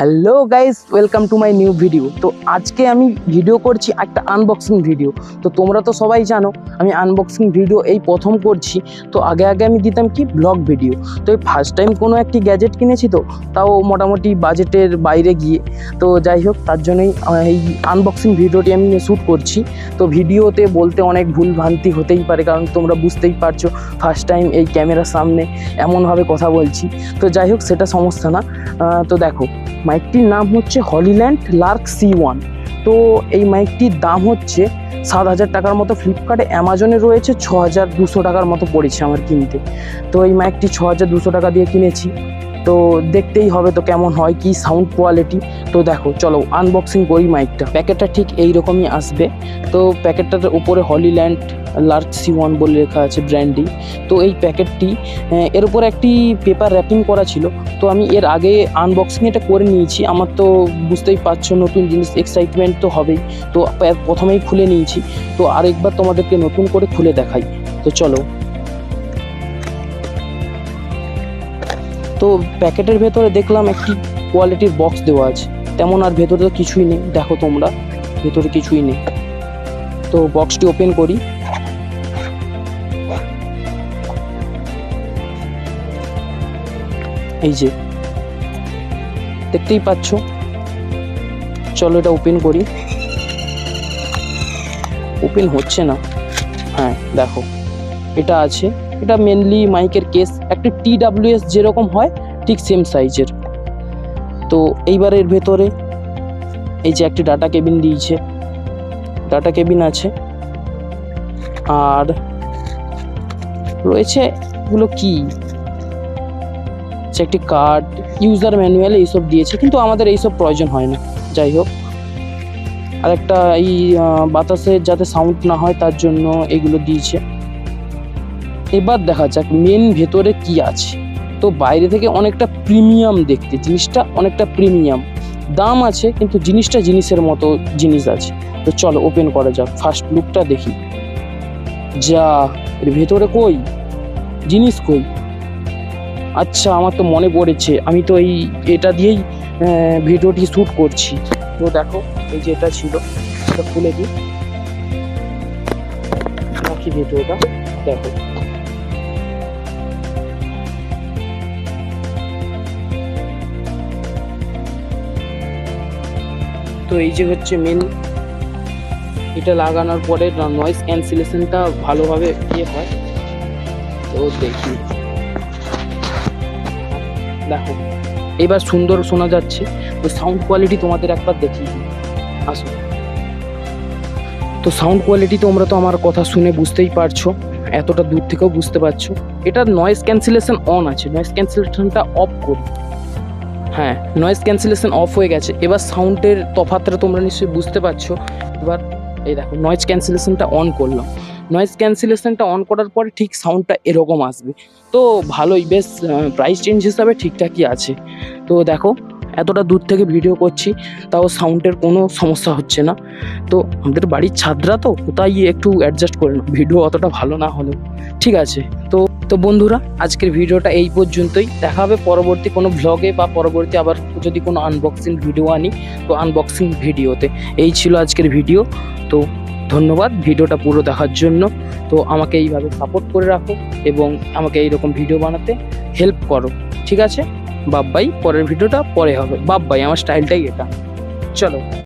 Hello guys welcome to my new video তো আজকে আমি ভিডিও করছি একটা আনবক্সিং ভিডিও তো তোমরা তো সবাই জানো, আমি আনবক্সিং ভিডিও এই প্রথম করছি। তো আগে আগে আমি দিতাম কি ব্লগ ভিডিও তো এই ফার্স্ট টাইম কোনো একটি গ্যাজেট কিনেছি তো, তাও মোটামুটি বাজেটের বাইরে গিয়ে। তো যাই হোক, তার জন্যই এই আনবক্সিং ভিডিওটি আমি শ্যুট করছি। তো ভিডিওতে বলতে অনেক ভুল ভ্রান্তি হতেই পারে, কারণ তোমরা বুঝতেই পারছ ফার্স্ট টাইম এই ক্যামেরার সামনে এমনভাবে কথা বলছি। তো যাই হোক, সেটা সমস্যা না। তো দেখো মাইকটির নাম হচ্ছে হলিল্যান্ড লার্ক সি ওয়ান। তো এই মাইকটির দাম হচ্ছে সাত হাজার টাকার মতো, ফ্লিপকার্টে অ্যামাজনে রয়েছে ছ হাজার দুশো টাকার মতো পড়েছে আমার কিনতে। তো এই মাইকটি ছ হাজার দুশো টাকা দিয়ে কিনেছি। তো দেখতেই হবে তো কেমন হয়, কি সাউন্ড কোয়ালিটি তো দেখো, চলো আনবক্সিং করি মাইকটা প্যাকেটটা ঠিক এই রকমই আসবে। তো প্যাকেটটার উপরে হলিল্যান্ড লার্জ সি ওয়ান বলে লেখা আছে ব্র্যান্ডিং তো এই প্যাকেটটি এর উপর একটি পেপার র্যাপিং করা ছিল। তো আমি এর আগে আনবক্সিং এটা করে নিয়েছি। আমার তো বুঝতেই পারছ, নতুন জিনিস এক্সাইটমেন্ট তো হবেই। তো প্রথমেই খুলে নিয়েছি। তো আরেকবার তোমাদেরকে নতুন করে খুলে দেখাই। তো চলো। তো প্যাকেটের ভেতরে দেখলাম একটি কোয়ালিটির বক্স দেওয়া আছে। তেমন আর ভেতরে তো কিছুই নেই। দেখো তোমরা, ভেতরে কিছুই নেই। তো বক্সটি ওপেন করি। এই যে, দেখতেই পাচ্ছ। চলো এটা ওপেন করি। ওপেন হচ্ছে না। হ্যাঁ দেখো। এটা আছে। এটা মেনলি মাইকের কেস একটা টি ডাব্লিউএস যেরকম হয়, ঠিক সেম সাইজের তো এইবারের ভেতরে এই যে একটি ডাটা কেবিন দিয়েছে ডাটা কেবিন আছে। আর রয়েছে এগুলো কি? একটি কার্ড ইউজার ম্যানুয়াল এইসব দিয়েছে, কিন্তু আমাদের এইসব প্রয়োজন হয় না। যাই হোক। আর একটা এই বাতাসের যাতে সাউন্ড না হয়, তার জন্য এগুলো দিয়েছে। এবার দেখা যাক মেন ভেতরে কি আছে। তো বাইরে থেকে অনেকটা প্রিমিয়াম দেখতে, জিনিসটা অনেকটা প্রিমিয়াম দাম আছে, কিন্তু জিনিসটা জিনিসের মতো জিনিস আছে। তো চলো ওপেন করা যাক ফার্স্ট লুকটা দেখি। যা, এর ভেতরে কই? জিনিস কই? আচ্ছা আমার তো মনে পড়েছে, আমি তো এই, এটা দিয়েই ভিডিওটি শ্যুট করছি। তো দেখো, এই যে এটা ছিল, এটা খুলে দিই। রাখি ভিডিওটা দেখো। তো এই যে হচ্ছে মেন এটা লাগানোর পরে নয়েস ক্যান্সেলেশনটা ভালোভাবে ইয়ে হয়। তো দেখি। দেখো, এবার সুন্দর শোনা যাচ্ছে। তো সাউন্ড কোয়ালিটি তোমাদের একবার দিই। আসো। তো সাউন্ড কোয়ালিটি তোমরা তো আমার কথা শুনে বুঝতেই পারছ, এতটা দূর থেকেও বুঝতে পারছ। এটার নয়েস ক্যান্সেলেশন অন আছে। নয়েস ক্যান্সেলেশনটা অফ করি। হ্যাঁ নয়েজ ক্যান্সেলেশন অফ হয়ে গেছে। এবার সাউন্ডের তফাতটা তোমরা নিশ্চয়ই বুঝতে পারছ। এবার এই দেখো নয়েজ ক্যান্সেলেশনটা অন করলাম। নয়েজ ক্যান্সেলেশনটা অন করার পরে ঠিক সাউন্ডটা এরকম আসবে। তো ভালোই, বেশ প্রাইস চেঞ্জ হিসাবে ঠিকঠাকই আছে। তো দেখো এতটা দূর থেকে ভিডিও করছি, তাও সাউন্ডের কোনো সমস্যা হচ্ছে না। তো আমাদের বাড়ির ছাদরা তো, কোথায় একটু অ্যাডজাস্ট করে নাও। ভিডিও অতটা ভালো না হলেও। ঠিক আছে, তো তো বন্ধুরা, আজকের ভিডিওটা এই পর্যন্তই। দেখা হবে পরবর্তী কোনো ভ্লগে বা পরবর্তী আবার যদি কোনো আনবক্সিং ভিডিও আনি, তো আনবক্সিং ভিডিওতে এই ছিল আজকের ভিডিও তো ধন্যবাদ ভিডিওটা পুরো দেখার জন্য। তো আমাকে এইভাবে সাপোর্ট করে রাখো এবং আমাকে এইরকম ভিডিও বানাতে হেল্প করো। ঠিক আছে? বাব্বাই পরের ভিডিওটা পরে হবে। বাব্বাই আমার স্টাইলটাই এটা। চলো।